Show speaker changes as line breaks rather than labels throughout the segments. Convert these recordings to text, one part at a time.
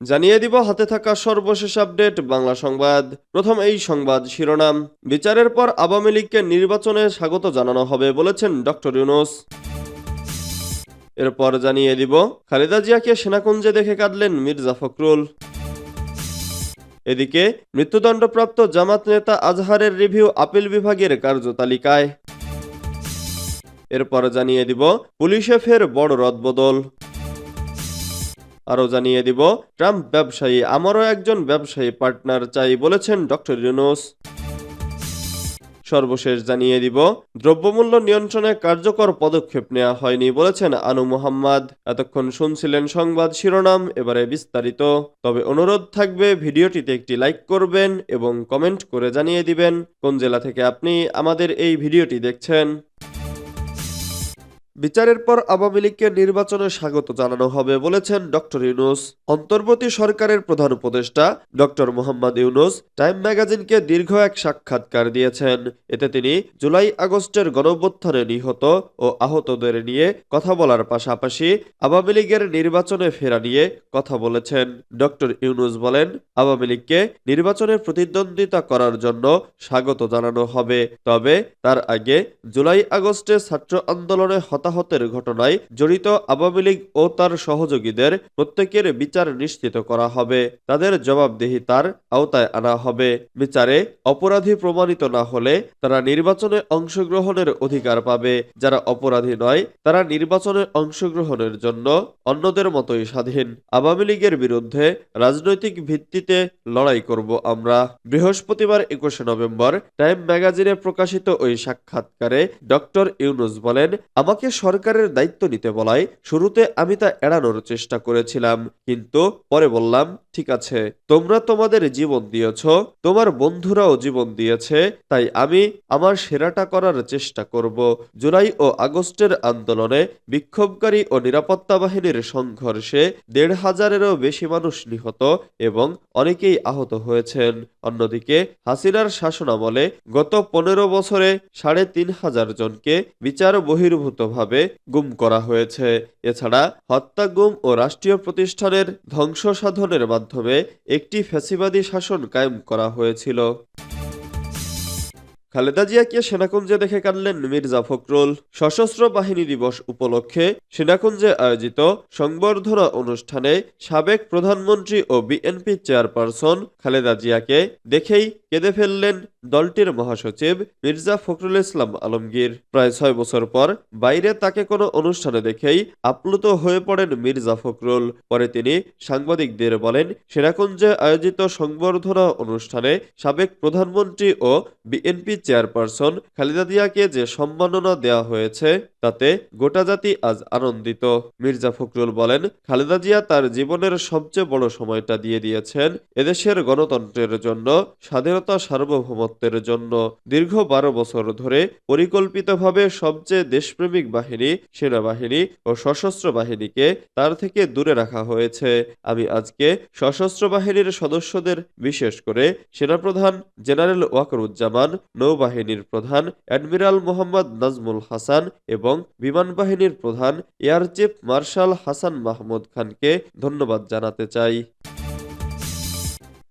জানিয়ে দিব হাতে থাকা সর্বশেষ আপডেট, বাংলা সংবাদ। প্রথম এই সংবাদ শিরোনাম। বিচারের পর আওয়ামী লীগকে নির্বাচনে স্বাগত জানানো হবে বলেছেন ডক্টর ইউনুস। এরপর জানিয়ে দিব, খালেদা জিয়াকে সেনাকুঞ্জে দেখে কাঁদলেন মির্জা ফখরুল। এদিকে, মৃত্যুদণ্ডপ্রাপ্ত জামাত নেতা আজহারের রিভিউ আপিল বিভাগের কার্যতালিকায়। এরপর জানিয়ে দিব, পুলিশে ফের বড় রদবদল। আরও জানিয়ে দিব, ট্রাম্প ব্যবসায়ী, আমারও একজন ব্যবসায়ী পার্টনার চাই বলেছেন ডক্টর ইউনুস। সর্বশেষ জানিয়ে দিব, দ্রব্যমূল্য নিয়ন্ত্রণে কার্যকর পদক্ষেপ নেওয়া হয়নি বলেছেন আনু মোহাম্মদ। এতক্ষণ শুনছিলেন সংবাদ শিরোনাম, এবারে বিস্তারিত। তবে অনুরোধ থাকবে, ভিডিওটিতে একটি লাইক করবেন এবং কমেন্ট করে জানিয়ে দিবেন, কোন জেলা থেকে আপনি আমাদের এই ভিডিওটি দেখছেন। বিচারের পর আওয়ামী লীগকে নির্বাচনে স্বাগত জানানো হবে বলেছেন ডক্টর ইউনুস। অন্তর্বর্তী সরকারের প্রধান উপদেষ্টা ডক্টর মোহাম্মদ ইউনুস টাইম ম্যাগাজিনকে দীর্ঘ এক সাক্ষাৎকার দিয়েছেন। এতে তিনি জুলাই আগস্টের গণঅভ্যুত্থানে নিহত ও আহতদের নিয়ে কথা বলার পাশাপাশি আওয়ামী লীগের নির্বাচনে ফেরা নিয়ে কথা বলেছেন। ডক্টর ইউনুস বলেন, আওয়ামী লীগকে নির্বাচনে প্রতিদ্বন্দ্বিতা করার জন্য স্বাগত জানানো হবে। তবে তার আগে জুলাই আগস্টে ছাত্র আন্দোলনে হতাহতের ঘটনায় জড়িত আওয়ামী লীগ ও তার সহযোগীদের প্রত্যেকের বিচার নিশ্চিত করা হবে। তাদের জবাবদিহিতার আওতায় আনা হবে। বিচারে অপরাধী প্রমাণিত না হলে তারা নির্বাচনে অংশগ্রহণের অধিকার পাবে। যারা অপরাধী নয়, তারা নির্বাচনে অংশগ্রহণের জন্য অন্যদের মতোই স্বাধীন। আওয়ামী লীগের বিরুদ্ধে রাজনৈতিক ভিত্তিতে লড়াই করব আমরা। বৃহস্পতিবার একুশে নভেম্বর টাইম ম্যাগাজিনে প্রকাশিত ওই সাক্ষাৎকারে ডক্টর ইউনুস বলেন, আমাকে সরকারের দায়িত্ব নিতে বলায় শুরুতে আমি তা এড়ানোর চেষ্টা করেছিলাম, কিন্তু পরে বললাম, ঠিক আছে, তোমরা তোমাদের জীবন দিয়েছ, তোমার বন্ধুরাও জীবন দিয়েছে, তাই আমি আমার সেরাটা করার চেষ্টা করব। জুলাই ও আগস্টের আন্দোলনে বিক্ষোভকারী ও নিরাপত্তা বাহিনীর সংঘর্ষে দেড় হাজারেরও বেশি মানুষ নিহত এবং অনেকেই আহত হয়েছেন। অন্যদিকে, হাসিনার শাসনামলে গত পনেরো বছরে সাড়ে তিন হাজার জনকে বিচার বহির্ভূতভাবে গুম করা হয়েছে। এছাড়া হত্যা, গুম ও রাষ্ট্রীয় প্রতিষ্ঠানের ধ্বংস সাধনের মাধ্যমে একটি ফ্যাসিবাদী শাসন কায়েম করা হয়েছিল। খালেদা জিয়াকে সেনাকুঞ্জে দেখে কাঁদলেন মির্জা ফখরুল। সশস্ত্র বাহিনী দিবস উপলক্ষে সেনাকুঞ্জে আয়োজিত সংবর্ধনা অনুষ্ঠানে সাবেক প্রধানমন্ত্রী ও বিএনপি চেয়ারপারসন খালেদা জিয়াকে দেখেই কেঁদে ফেললেন দলটির মহাসচিব মির্জা ফখরুল ইসলাম আলমগীর। প্রায় ছয় বছর পর বাইরে তাকে কোনো অনুষ্ঠানে দেখেই আপ্লুত হয়ে পড়েন মির্জা ফখরুল। পরে তিনি সাংবাদিকদের বলেন সেরাকুঞ্জে আয়োজিত সংবর্ধনা অনুষ্ঠানে সাবেক প্রধানমন্ত্রী ও বিএনপি চেয়ারপারসন খালেদা জিয়াকে যে সম্মাননা দেওয়া হয়েছে তাতে গোটা জাতি আজ আনন্দিত। মির্জা ফখরুল বলেন, খালেদা জিয়া তার জীবনের সবচেয়ে বড় সময়টা দিয়ে দিয়েছেন এদেশের গণতন্ত্রের জন্য, স্বাধীনতা সার্বভৌমত্বের জন্য। দীর্ঘ বারো বছর ধরে পরিকল্পিতভাবে সবচেয়ে দেশপ্রেমিক বাহিনী, সেনাবাহিনী ও সশস্ত্র বাহিনীকে তার থেকে দূরে রাখা হয়েছে। আমি আজকে সশস্ত্র বাহিনীর সদস্যদের, বিশেষ করে সেনাপ্রধান জেনারেল ওয়াকরুজ্জামান, নৌবাহিনীর প্রধান অ্যাডমিরাল মোহাম্মদ নাজমুল হাসান এবং বিমান বাহিনীর প্রধান air chief marshal Hasan Mahmud খানকে ধন্যবাদ জানাতে চাই।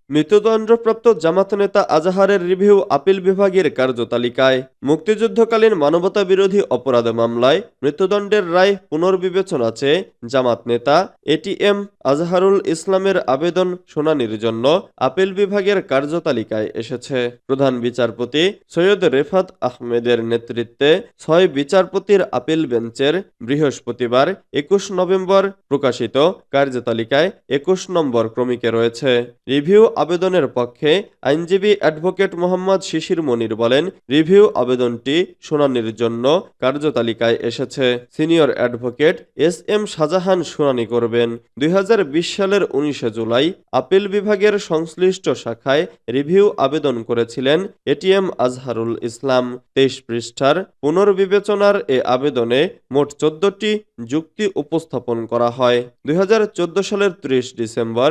মৃত্যুদণ্ডপ্রাপ্ত জামাত নেতা আজাহারের রিভিউ আপিল বিভাগের কার্যতালিকায়, মুক্তিযুদ্ধকালীন মানবতা বিরোধী অপরাধ মামলায় মৃত্যুদণ্ডের রায় পুনর্বিবেচনা চেয়ে জামাত নেতা এটিএম আজহারুল ইসলামের আবেদন শুনানির জন্য আপিল বিভাগের কার্যতালিকায় এসেছে। প্রধান বিচারপতি সৈয়দ রেফাত আহমেদের নেতৃত্বে ছয় বিচারপতির আপিল বেঞ্চের বৃহস্পতিবার একুশ নভেম্বর প্রকাশিত কার্যতালিকায় একুশ নম্বর ক্রমিকে রয়েছে। রিভিউ আবেদনের পক্ষে আইনজীবী অ্যাডভোকেট মোহাম্মদ শিশির মনির বলেন, রিভিউ আবেদনটি শুনানির জন্য কার্যতালিকায় এসেছে। Senior advocate S M Shahjahan শুনানি করবেন। দুই হাজার বিশ সালের উনিশে জুলাই আপিল বিভাগের সংশ্লিষ্ট শাখায় রিভিউ আবেদন করেছিলেন এটিএম আজহারুল ইসলাম। তেইশ পৃষ্ঠার পুনর্বিবেচনার এ আবেদনে মোট চোদ্দটি যুক্তি উপস্থাপন করা হয়। দুই হাজার চোদ্দ সালের ত্রিশ ডিসেম্বর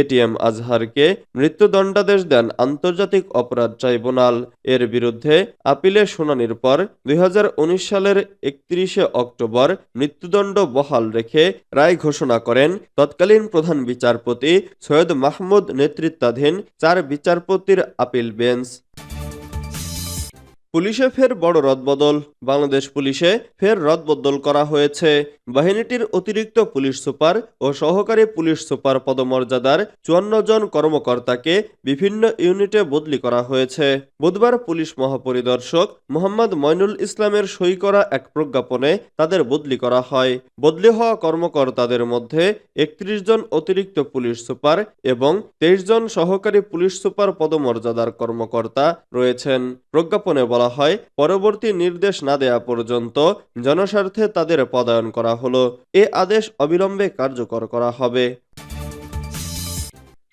এটিএম আজহারকে মৃত্যুদণ্ডাদেশ দেন আন্তর্জাতিক অপরাধ ট্রাইব্যুনাল। এর বিরুদ্ধে আপিলে শুনানির পর দুই হাজার উনিশ সালের একত্রিশে অক্টোবর মৃত্যুদণ্ড বহাল রেখে রায় ঘোষণা করেন তৎকালীন প্রধান বিচারপতি সৈয়দ মাহমুদ নেতৃত্বাধীন চার বিচারপতির আপিল বেঞ্চ। পুলিশে ফের বড় রদবদল। বাংলাদেশ পুলিশে ফের রদবদল করা হয়েছে। বাহিনীটির অতিরিক্ত পুলিশ সুপার ও সহকারী পুলিশ সুপার পদমর্যাদার চুয়ান্ন জন কর্মকর্তাকে বিভিন্ন ইউনিটে বদলি করা হয়েছে। বুধবার পুলিশ মহাপরিদর্শক মোহাম্মদ ময়নুল ইসলামের সই করা এক প্রজ্ঞাপনে তাদের বদলি করা হয়। বদলি হওয়া কর্মকর্তাদের মধ্যে একত্রিশ জন অতিরিক্ত পুলিশ সুপার এবং তেইশ জন সহকারী পুলিশ সুপার পদমর্যাদার কর্মকর্তা রয়েছেন। প্রজ্ঞাপনে বলা হয়, পরবর্তী নির্দেশ না দেয়া পর্যন্ত জনস্বার্থে তাদের পদায়ন করা হলো। এ আদেশ অবিলম্বে কার্যকর করা হবে।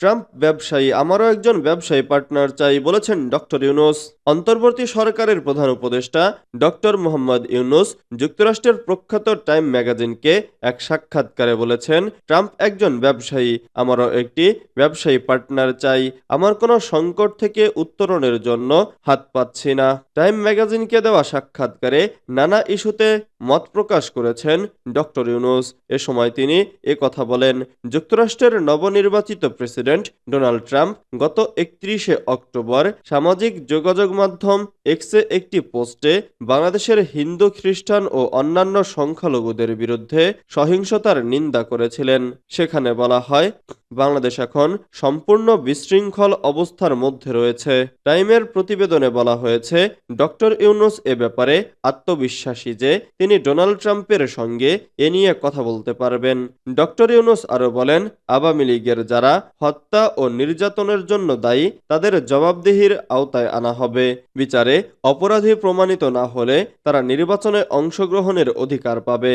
ট্রাম্প ব্যবসায়ী, আমারও একজন ব্যবসায়ী পার্টনার চাই বলেছেন ডক্টর ইউনুস। অন্তর্বর্তী সরকারের প্রধান উপদেষ্টা ডক্টর মোহাম্মদ ইউনুস যুক্তরাষ্ট্রের প্রখ্যাত টাইম ম্যাগাজিনকে এক সাক্ষাৎকারে বলেছেন, ট্রাম্প একজন ব্যবসায়ী, আমারও একটি ব্যবসায়ী পার্টনার চাই। আমার কোনো সংকট থেকে উত্তরণের জন্য হাত পাচ্ছি না। টাইম ম্যাগাজিনকে দেওয়া সাক্ষাৎকারে নানা ইস্যুতে মত প্রকাশ করেছেন ডক্টর ইউনুস। এ সময় তিনি এ কথা বলেন, যুক্তরাষ্ট্রের নবনির্বাচিত প্রেসিডেন্ট ডোনাল্ড ট্রাম্প গত একত্রিশে অক্টোবর সামাজিক যোগাযোগ মাধ্যম এক্সে একটি পোস্টে বাংলাদেশের হিন্দু, খ্রিস্টান ও অন্যান্য সংখ্যালঘুদের বিরুদ্ধে সহিংসতার নিন্দা করেছিলেন। সেখানে বলা হয়, বাংলাদেশ এখন সম্পূর্ণ বিশৃঙ্খল অবস্থার মধ্যে রয়েছে। টাইমের প্রতিবেদনে বলা হয়েছে, ডক্টর ইউনুস এ ব্যাপারে আত্মবিশ্বাসী যে তিনি ডোনাল্ড ট্রাম্পের সঙ্গে এ নিয়ে কথা বলতে পারবেন। ডক্টর ইউনুস আরও বলেন, আওয়ামী লীগের যারা হত্যা ও নির্যাতনের জন্য দায়ী তাদের জবাবদিহির আওতায় আনা হবে। বিচারে অপরাধী প্রমাণিত না হলে তারা নির্বাচনে অংশগ্রহণের অধিকার পাবে।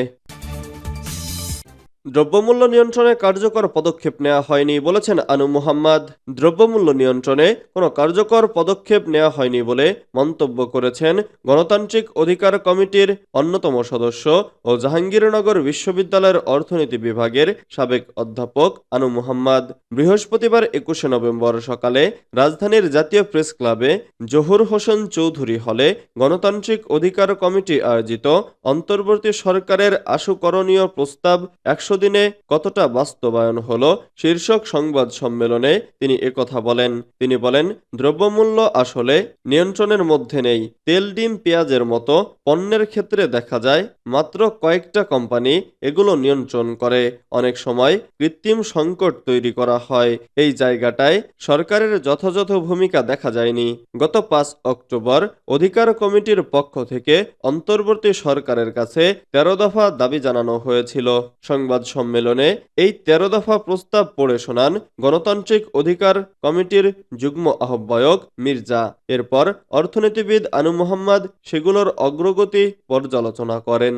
দ্রব্যমূল্য নিয়ন্ত্রণে কার্যকর পদক্ষেপ নেওয়া হয়নি বলেছেন আনু মুহাম্মদ। দ্রব্যমূল্য নিয়ন্ত্রণে কোনো কার্যকর পদক্ষেপ নেওয়া হয়নি বলে মন্তব্য করেছেন গণতান্ত্রিক অধিকার কমিটির অন্যতম সদস্য ও জাহাঙ্গীরনগর বিশ্ববিদ্যালয়ের অর্থনীতি বিভাগের সাবেক অধ্যাপক আনু মুহাম্মদ। বৃহস্পতিবার একুশে নভেম্বর সকালে রাজধানীর জাতীয় প্রেস ক্লাবে জহুর হোসেন চৌধুরী হলে গণতান্ত্রিক অধিকার কমিটি আয়োজিত অন্তর্বর্তী সরকারের আশুকরণীয় প্রস্তাব একশো দিনে কতটা বাস্তবায়ন হলো শীর্ষক সংবাদ সম্মেলনে তিনি একথা বলেন। তিনি বলেন, দ্রব্যমূল্য আসলে নিয়ন্ত্রণের মধ্যে নেই। তেল, ডিম, পেঁয়াজের মতো পণ্যের ক্ষেত্রে দেখা যায়, মাত্র কয়েকটা কোম্পানি এগুলো নিয়ন্ত্রণ করে। অনেক সময় কৃত্রিম সংকট তৈরি করা হয়। এই জায়গাটায় সরকারের যথাযথ ভূমিকা দেখা যায়নি। গত পাঁচ অক্টোবর অধিকার কমিটির পক্ষ থেকে অন্তর্বর্তী সরকারের কাছে তেরো দফা দাবি জানানো হয়েছিল। সংবাদ সম্মেলনে এই তেরো দফা প্রস্তাব পড়ে শোনান গণতান্ত্রিক অধিকার কমিটির যুগ্ম আহ্বায়ক মির্জা। এরপর অর্থনীতিবিদ আনু মোহাম্মদ সেগুলোর অগ্রগতি পর্যালোচনা করেন।